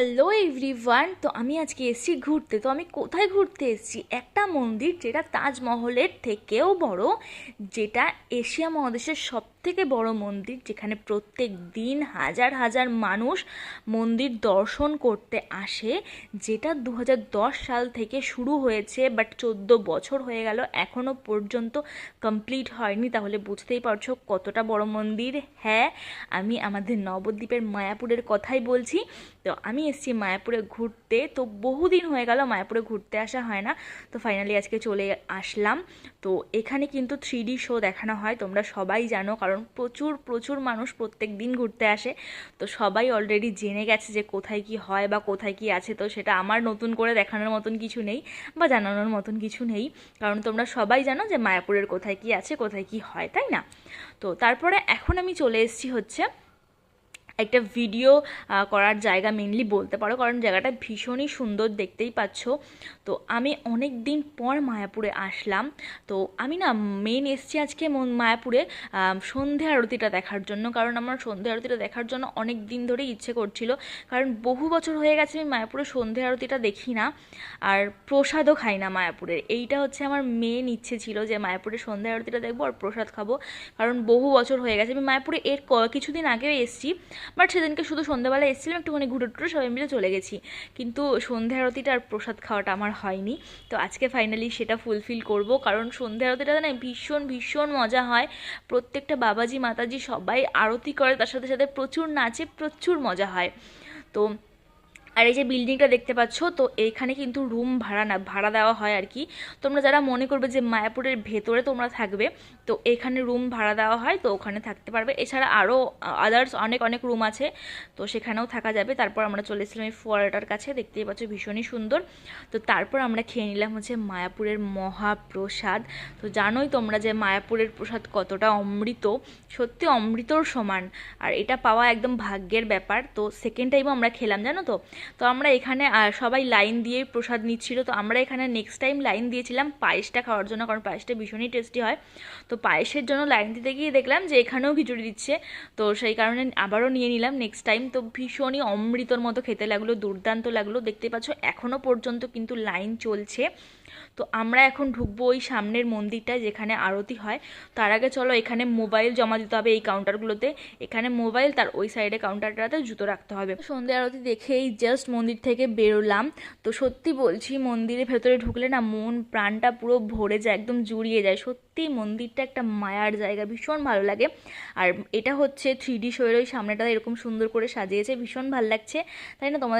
Hello everyone তো আমি আজকে এসেছি ঘুরতে। তো আমি কোথায় ঘুরতে এসেছি? একটা মন্দির যেটা তাজমহলের থেকেও বড়, যেটা এশিয়া মহাদেশের সব থেকে বড় মন্দির যেখানে প্রত্যেক দিন হাজার হাজার মানুষ মন্দির দর্শন করতে আসে, যেটা দু হাজার দশ সাল থেকে শুরু হয়েছে বাট চোদ্দ বছর হয়ে গেল এখনও পর্যন্ত কমপ্লিট হয়নি। তাহলে বুঝতেই পারছ কতটা বড় মন্দির। হ্যাঁ আমি আমাদের নবদ্বীপের মায়াপুরের কথাই বলছি। তো আমি এসেছি মায়াপুরে ঘুরতে। তো বহুদিন হয়ে গেল মায়াপুরে ঘুরতে আসা হয় না। তো ফাইনালি আজকে চলে আসলাম। তো এখানে কিন্তু থ্রি শো দেখানো হয়, তোমরা সবাই জানো, কারণ প্রচুর প্রচুর মানুষ প্রত্যেক দিন ঘুরতে আসে। তো সবাই অলরেডি জেনে গেছে যে কোথায় কি হয় বা কোথায় কি আছে। তো সেটা আমার নতুন করে দেখানোর মতন কিছু নেই বা জানানোর মতন কিছু নেই। কারণ তোমরা সবাই জানো যে মায়াপুরের কোথায় কি আছে, কোথায় কি হয়, তাই না? তো তারপরে এখন আমি চলে এসেছি হচ্ছে একটা ভিডিও করার জায়গা মেনলি বলতে পারো, কারণ জায়গাটা ভীষণই সুন্দর দেখতেই পাচ্ছ। তো আমি অনেক দিন পর মায়াপুরে আসলাম। তো আমি না মেন এসছি আজকে মায়াপুরে সন্ধে আরতিটা দেখার জন্য, কারণ আমার সন্ধে আরতিটা দেখার জন্য অনেক দিন ধরেই ইচ্ছে করছিল। কারণ বহু বছর হয়ে গেছে আমি মায়াপুরে সন্ধে আরতিটা দেখি না, আর প্রসাদও খাই না মায়াপুরের এইটা হচ্ছে আমার মেন ইচ্ছে ছিল যে মায়াপুরে সন্ধে আরতিটা দেখব আর প্রসাদ খাব। কারণ বহু বছর হয়ে গেছে, আমি মায়াপুরে এর কিছুদিন আগেও এসেছি। বাট সেদিনকে শুধু সন্ধ্যাবেলা এসেছিলাম, একটুখানি ঘুরে টুরে সবাই মিলে চলে গেছি। কিন্তু সন্ধ্যা আরতিটা আর প্রসাদ খাওয়াটা আমার হয়নি। তো আজকে ফাইনালি সেটা ফুলফিল করব। কারণ সন্ধ্যা আরতিটা না ভীষণ ভীষণ মজা হয়। প্রত্যেকটা বাবাজি, মাতাজি সবাই আরতি করে, তার সাথে সাথে প্রচুর নাচে প্রচুর মজা হয়। তো আর এই যে বিল্ডিংটা দেখতে পাচ্ছ, তো এইখানে কিন্তু রুম ভাড়া না, ভাড়া দেওয়া হয় আর কি। তোমরা যারা মনে করবে যে মায়াপুরের ভেতরে তোমরা থাকবে, তো এখানে রুম ভাড়া দেওয়া হয়, তো ওখানে থাকতে পারবে। এছাড়া আরও আদার্স অনেক অনেক রুম আছে, তো সেখানেও থাকা যাবে। তারপর আমরা চলে এসেছিলাম এই ফোয়ারাটার কাছে, দেখতেই পাচ্ছ ভীষণই সুন্দর। তো তারপর আমরা খেয়ে নিলাম হচ্ছে মায়াপুরের মহাপ্রসাদ। তো জানোই তোমরা যে মায়াপুরের প্রসাদ কতটা অমৃত, সত্যি অমৃতর সমান। আর এটা পাওয়া একদম ভাগ্যের ব্যাপার। তো সেকেন্ড টাইমও আমরা খেলাম, জানো তো? তো আমরা এখানে সবাই লাইন দিয়ে প্রসাদ নিচ্ছিল। তো আমরা এখানে নেক্সট টাইম লাইন দিয়েছিলাম পায়েসটা খাওয়ার জন্য, কারণ পায়েসটা ভীষণই টেস্টি হয়। তো পায়েসের জন্য লাইন দিতে গিয়ে দেখলাম যে এখানেও খিচুড়ি দিচ্ছে। তো সেই কারণে আবারও নিয়ে নিলাম নেক্সট টাইম তো ভীষণই অমৃতর মতো খেতে লাগল, দুর্দান্ত লাগল। দেখতে পাচ্ছ এখনও পর্যন্ত কিন্তু লাইন চলছে। তো আমরা এখন ঢুকবো ওই সামনের মন্দিরটায় যেখানে আরতি হয়। তার আগে চলো, এখানে মোবাইল জমা দিতে হবে এই কাউন্টারগুলোতে এখানে মোবাইল তার ওই সাইডে কাউন্টারটাতে জুতো রাখতে হবে। সন্ধ্যে আরতি দেখেই জাস্ট মন্দির থেকে বেরোলাম। তো সত্যি বলছি, মন্দিরের ভেতরে ঢুকলে না মন, প্রাণটা পুরো ভরে যায়, একদম জুড়িয়ে যায়। সত্যি মন্দিরটা একটা মায়ার জায়গা, ভীষণ ভালো লাগে। আর এটা হচ্ছে থ্রি ডি শোয়ের ওই সামনেটা এরকম সুন্দর করে সাজিয়েছে, ভীষণ ভালো লাগছে। তাই না, তোমাদের